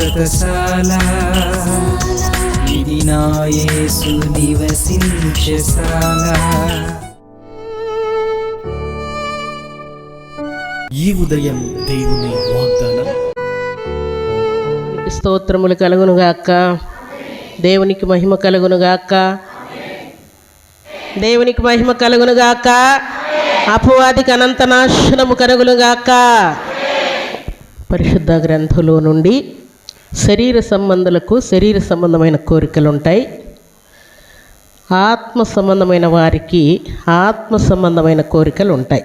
శాశ్వతశాల ఇది నా యేసు నివసించశాల ఈ ఉదయం దేవుని వాగ్దానం. స్తోత్రములు కలుగునుగాక దేవునికి మహిమ కలుగునుగాక దేవునికి మహిమ కలుగునుగాక అపవాదికి అనంత నాశనము కలుగునుగాక పరిశుద్ధ గ్రంథంలో నుండి శరీర సంబంధులకు శరీర సంబంధమైన కోరికలు ఉంటాయి ఆత్మ సంబంధమైన వారికి ఆత్మ సంబంధమైన కోరికలు ఉంటాయి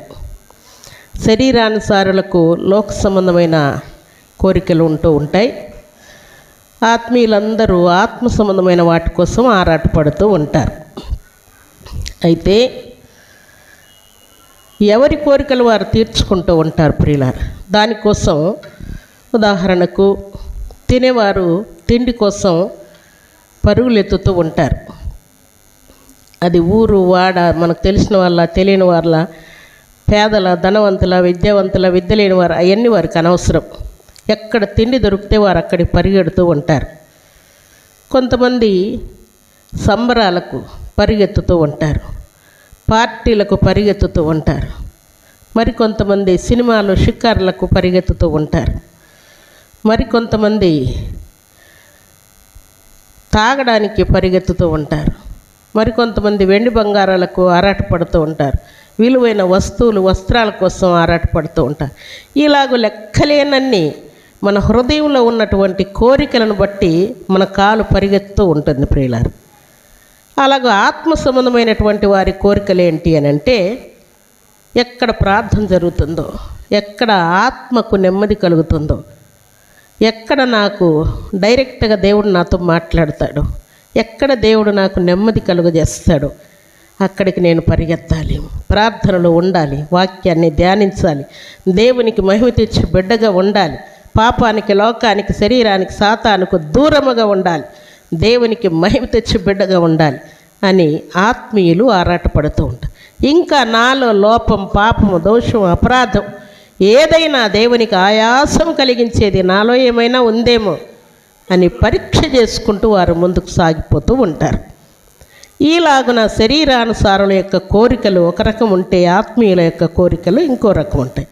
శరీరానుసారులకు లోక సంబంధమైన కోరికలు ఉంటూ ఉంటాయి. ఆత్మీయులందరూ ఆత్మ సంబంధమైన వాటి కోసం ఆరాటపడుతూ ఉంటారు. అయితే ఎవరి కోరికలు వారు తీర్చుకుంటూ ఉంటారు ప్రియులారు? దానికోసం ఉదాహరణకు తినేవారు తిండి కోసం పరుగులెత్తుతూ ఉంటారు. అది ఊరు వాడ మనకు తెలిసిన వాళ్ళ తెలియని వాళ్ళ పేదల ధనవంతుల విద్యావంతుల విద్య లేని వారు అవన్నీ వారికి అనవసరం. ఎక్కడ తిండి దొరికితే వారు అక్కడికి పరిగెడుతూ ఉంటారు. కొంతమంది సంబరాలకు పరిగెత్తుతూ ఉంటారు. పార్టీలకు పరిగెత్తుతూ ఉంటారు. మరికొంతమంది సినిమాలు షికారులకు పరిగెత్తుతూ ఉంటారు. మరికొంతమంది తాగడానికి పరిగెత్తుతూ ఉంటారు. మరికొంతమంది వెండి బంగారాలకు ఆరాటపడుతూ ఉంటారు. విలువైన వస్తువులు వస్త్రాల కోసం ఆరాటపడుతూ ఉంటారు. ఇలాగ లెక్కలేనన్ని మన హృదయంలో ఉన్నటువంటి కోరికలను బట్టి మన కాలు పరిగెత్తుతూ ఉంటుంది ప్రియులారు. అలాగ ఆత్మ సంబంధమైనటువంటి వారి కోరికలు ఏంటి అని అంటే ఎక్కడ ప్రార్థన జరుగుతుందో ఎక్కడ ఆత్మకు నెమ్మది కలుగుతుందో ఎక్కడ నాకు డైరెక్ట్గా దేవుడు నాతో మాట్లాడతాడు? ఎక్కడ దేవుడు నాకు నెమ్మది కలుగజేస్తాడు? అక్కడికి నేను పరిగెత్తాలి. ప్రార్థనలో ఉండాలి. వాక్యాన్ని ధ్యానించాలి. దేవునికి మహిమ తెచ్చి బిడ్డగా ఉండాలి. పాపానికి లోకానికి శరీరానికి సాతానికి దూరముగా ఉండాలి. దేవునికి మహిమ తెచ్చి బిడ్డగా ఉండాలి అని ఆత్మీయులు ఆరాటపడుతూ ఉంటారు. ఇంకా నాలో లోపం పాపము దోషం అపరాధం ఏదైనా దేవునికి ఆయాసం కలిగించేది నాలో ఏమైనా ఉందేమో అని పరీక్ష చేసుకుంటూ వారు ముందుకు సాగిపోతూ ఉంటారు. ఈలాగున శరీరానుసారుల యొక్క కోరికలు ఒక రకం ఉంటే ఆత్మీయుల యొక్క కోరికలు ఇంకో రకం ఉంటాయి.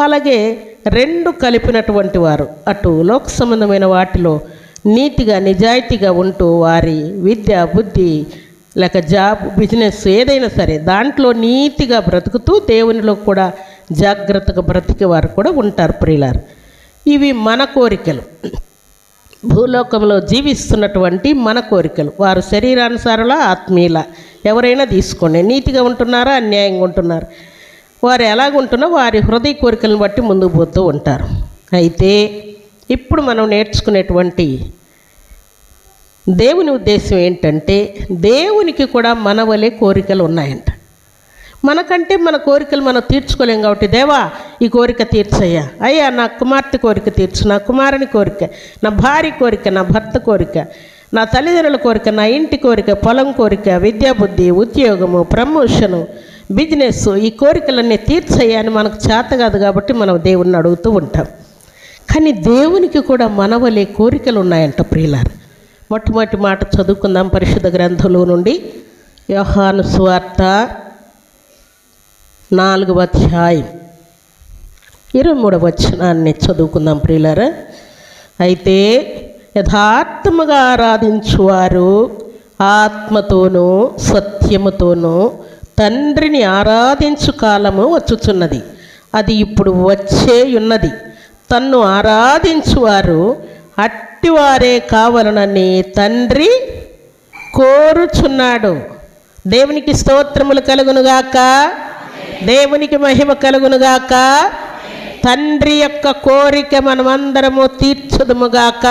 అలాగే రెండు కలిపినటువంటి వారు అటు లోక సంబంధమైన వాటిలో నీతిగా నిజాయితీగా ఉంటూ వారి విద్య బుద్ధి లేక జాబ్ బిజినెస్ ఏదైనా సరే దాంట్లో నీతిగా బ్రతుకుతూ దేవునిలో కూడా జాగ్రత్తగా బ్రతికే వారు కూడా ఉంటారు ప్రియులారు. ఇవి మన కోరికలు. భూలోకంలో జీవిస్తున్నటువంటి మన కోరికలు. వారు శరీరానుసారుల ఆత్మీయుల. ఎవరైనా తీసుకోండి. నీతిగా ఉంటున్నారా? అన్యాయంగా ఉంటున్నారు. వారు ఎలాగుంటున్నా వారి హృదయ కోరికలను బట్టి ముందుకు పోతూ ఉంటారు. అయితే ఇప్పుడు మనం నేర్చుకునేటువంటి దేవుని ఉద్దేశం ఏంటంటే దేవునికి కూడా మన వలె కోరికలు ఉన్నాయంట. మనకంటే మన కోరికలు మనం తీర్చుకోలేం కాబట్టి దేవా ఈ కోరిక తీర్చయ్యా. అయ్యా నా కుమార్తె కోరిక తీర్చు. నా కుమారుని కోరిక నా భార్య కోరిక నా భర్త కోరిక నా తల్లిదండ్రుల కోరిక నా ఇంటి కోరిక పొలం కోరిక విద్యాబుద్ధి ఉద్యోగము ప్రమోషను బిజినెస్ ఈ కోరికలన్నీ తీర్చయ్యా అని మనకు చేత కాదు కాబట్టి మనం దేవుణ్ణి అడుగుతూ ఉంటాం. కానీ దేవునికి కూడా మనవలే కోరికలు ఉన్నాయంట ప్రియులారు. మొట్టమొదటి మాట చదువుకుందాం పరిశుద్ధ గ్రంథంలో నుండి. వ్యవహాను స్వార్త నాలుగవ అధ్యాయం ఇరవై మూడవ వచనాన్ని చదువుకుందాం ప్రియులరా. అయితే యథార్థముగా ఆరాధించువారు ఆత్మతోనూ సత్యముతోనూ తండ్రిని ఆరాధించు కాలము వచ్చుచున్నది. అది ఇప్పుడు వచ్చే ఉన్నది తన్ను ఆరాధించువారు అట్టివారే కావాలనని తండ్రి కోరుచున్నాడు. దేవునికి స్తోత్రములు కలుగునుగాక. దేవునికి మహిమ కలుగునుగాక. తండ్రి యొక్క కోరిక మనమందరము తీర్చుదుముగాక.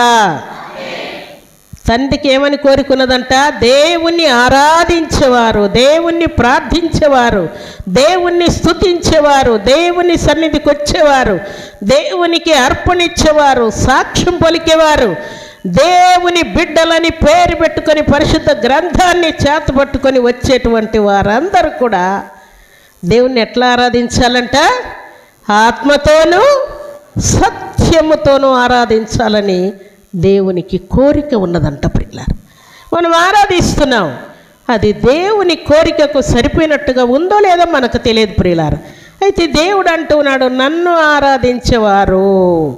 తండ్రికి ఏమని కోరుకున్నదంట? దేవుణ్ణి ఆరాధించేవారు దేవుణ్ణి ప్రార్థించేవారు దేవుణ్ణి స్తుతించేవారు దేవుని సన్నిధికి వచ్చేవారు దేవునికి అర్పణిచ్చేవారు సాక్ష్యం పలికేవారు దేవుని బిడ్డలని పేరు పెట్టుకొని పరిశుద్ధ గ్రంథాన్ని చేతపట్టుకొని వచ్చేటువంటి వారందరూ కూడా దేవుణ్ణి ఎట్లా ఆరాధించాలంట? ఆత్మతోనూ సత్యముతోనూ ఆరాధించాలని దేవునికి కోరిక ఉన్నదంట ప్రియులారు. మనం ఆరాధిస్తున్నాం. అది దేవుని కోరికకు సరిపోయినట్టుగా ఉందో లేదో మనకు తెలియదు ప్రియులారు. అయితే దేవుడు అంటున్నాడు నన్ను ఆరాధించేవారు.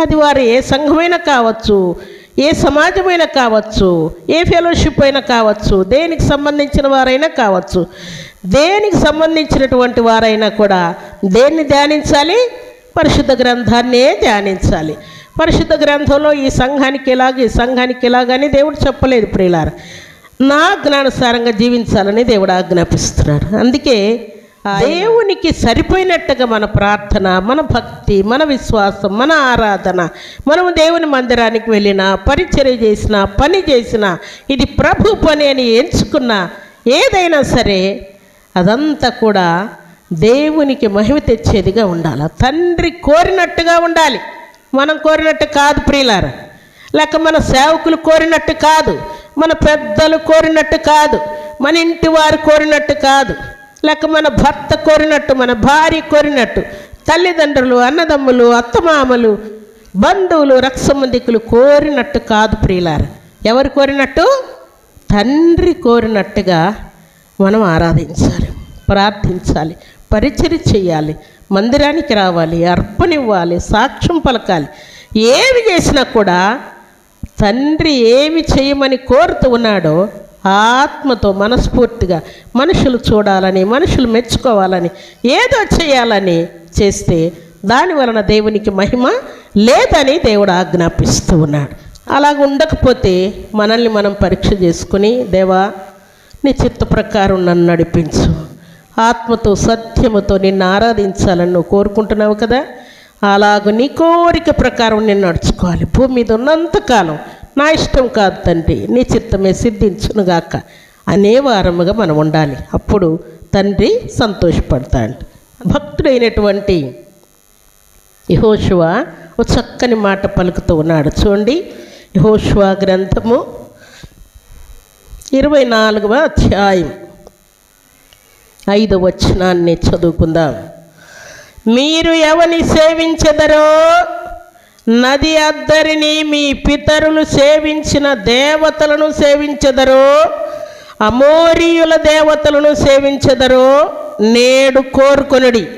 అది వారు ఏ సంఘమైనా కావచ్చు ఏ సమాజమైనా కావచ్చు ఏ ఫెలోషిప్ అయినా కావచ్చు దేనికి సంబంధించిన వారైనా కావచ్చు దేనికి సంబంధించినటువంటి వారైనా కూడా దేన్ని ధ్యానించాలి? పరిశుద్ధ గ్రంథాన్నే ధ్యానించాలి. పరిశుద్ధ గ్రంథంలో ఈ సంఘానికి ఎలాగ ఈ సంఘానికి ఎలాగని దేవుడు చెప్పలేదు ప్రియులారు. నా జ్ఞానుసారంగా జీవించాలని దేవుడు ఆజ్ఞాపిస్తున్నాడు. అందుకే దేవునికి సరిపోయినట్టుగా మన ప్రార్థన మన భక్తి మన విశ్వాసం మన ఆరాధన మనము దేవుని మందిరానికి వెళ్ళిన పరిచర్య చేసిన పని చేసిన ఇది ప్రభు పని అని ఎంచుకున్న ఏదైనా సరే అదంతా కూడా దేవునికి మహిమ తెచ్చేదిగా ఉండాలి. తండ్రి కోరినట్టుగా ఉండాలి. మనం కోరినట్టు కాదు ప్రియులార. లేక మన సేవకులు కోరినట్టు కాదు. మన పెద్దలు కోరినట్టు కాదు. మన ఇంటి వారు కోరినట్టు కాదు. లేక మన భర్త కోరినట్టు మన భార్య కోరినట్టు తల్లిదండ్రులు అన్నదమ్ములు అత్తమామలు బంధువులు రక్త కోరినట్టు కాదు ప్రియులార. ఎవరు కోరినట్టు? తండ్రి కోరినట్టుగా మనం ఆరాధించాలి ప్రార్థించాలి పరిచయం చేయాలి మందిరానికి రావాలి అర్పణివ్వాలి సాక్ష్యం పలకాలి. ఏమి చేసినా కూడా తండ్రి ఏమి చేయమని కోరుతూ ఉన్నాడో ఆత్మతో మనస్ఫూర్తిగా మనుషులు చూడాలని మనుషులు మెచ్చుకోవాలని ఏదో చేయాలని చేస్తే దాని వలన దేవునికి మహిమ లేదని దేవుడు ఆజ్ఞాపిస్తూ ఉన్నాడు. అలాగ ఉండకపోతే మనల్ని మనం పరీక్ష చేసుకుని దేవా నీ చిత్త ప్రకారం నన్ను నడిపించు. ఆత్మతో సత్యముతో నిన్ను ఆరాధించాలని నువ్వు కోరుకుంటున్నావు కదా? అలాగ నీ కోరిక ప్రకారం నేను నడుచుకోవాలి. భూమి మీద ఉన్నంతకాలం నా ఇష్టం కాదు తండ్రి నీ చిత్తమే సిద్ధించునుగాక అనే వారముగా మనం ఉండాలి. అప్పుడు తండ్రి సంతోషపడతాడు. భక్తుడైనటువంటి యహోశువ ఒక చక్కని మాట పలుకుతూ ఉన్నాడు. చూడండి యహోశువ గ్రంథము ఇరవై నాలుగవ అధ్యాయం. ఐదు వచనాన్ని చదువుకుందాం. మీరు ఎవని సేవించెదరో నది అద్దరిని మీ పితరులు సేవించిన దేవతలను సేవించెదరో అమోరియుల దేవతలను సేవించెదరో నేడు కోరుకొనుడి.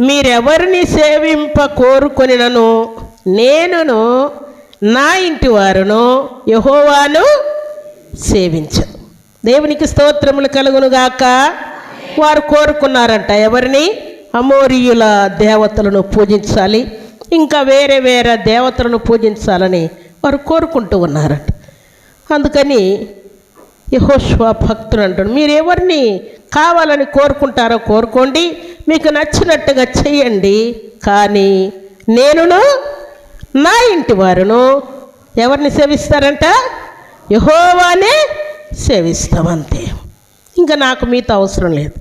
మీరెవరిని సేవింప కోరుకొనినను? నేనును నా ఇంటి వారును యహోవాను సేవించదు దేవునికి స్తోత్రములు కలుగునుగాక వారు కోరుకున్నారంట ఎవరిని? అమోరియుల దేవతలను పూజించాలి. ఇంకా వేరే వేరే దేవతలను పూజించాలని వారు కోరుకుంటూ ఉన్నారట. అందుకని యహోష్వా భక్తులు అంటాడు మీరు ఎవరిని కావాలని కోరుకుంటారో కోరుకోండి మీకు నచ్చినట్టుగా చెయ్యండి కానీ నేనును నా ఇంటి వారును ఎవరిని సేవిస్తారంట? యహోవానే సేవిస్తామంతే ఇంకా నాకు మీతో అవసరం లేదు.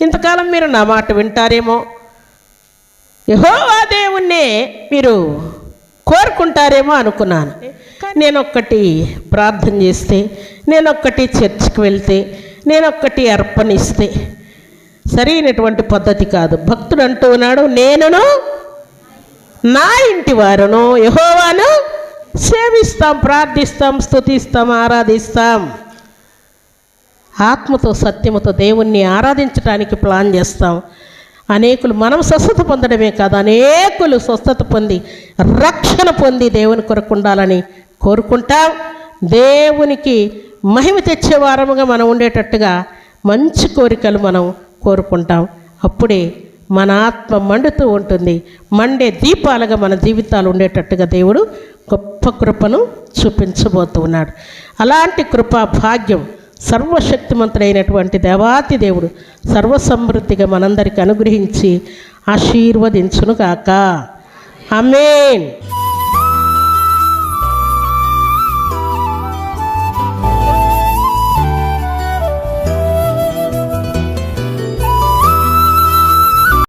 ఇంతకాలం మీరు నా మాట వింటారేమో? యహోవా దేవుణ్ణే మీరు కోరుకుంటారేమో అనుకున్నాను. నేను ఒక్కటి ప్రార్థన చేస్తే నేను ఒక్కటి చర్చికి వెళ్తే నేను ఒక్కటి అర్పణిస్తే సరైనటువంటి పద్ధతి కాదు. భక్తుడు అంటూ ఉన్నాడు నేనును నా ఇంటి వారును యహోవాను సేవిస్తాం ప్రార్థిస్తాం స్తుతిస్తాం ఆరాధిస్తాం. ఆత్మతో సత్యముతో దేవుణ్ణి ఆరాధించడానికి ప్లాన్ చేస్తాం. అనేకులు మనం స్వస్థత పొందడమే కాదు అనేకులు స్వస్థత పొంది రక్షణ పొంది దేవుని కొరకు ఉండాలని కోరుకుంటాం. దేవునికి మహిమ తెచ్చే వారముగా మనం ఉండేటట్టుగా మంచి కోరికలు మనం కోరుకుంటాం. అప్పుడే మన ఆత్మ మండుతూ ఉంటుంది. మండే దీపాలుగా మన జీవితాలు ఉండేటట్టుగా దేవుడు గొప్ప కృపను చూపించబోతున్నాడు. అలాంటి కృపా భాగ్యం సర్వశక్తిమంతుడైనటువంటి దేవాతి దేవుడు సర్వసమృద్ధిగా మనందరికి అనుగ్రహించి ఆశీర్వదించునుగాక. అమేన్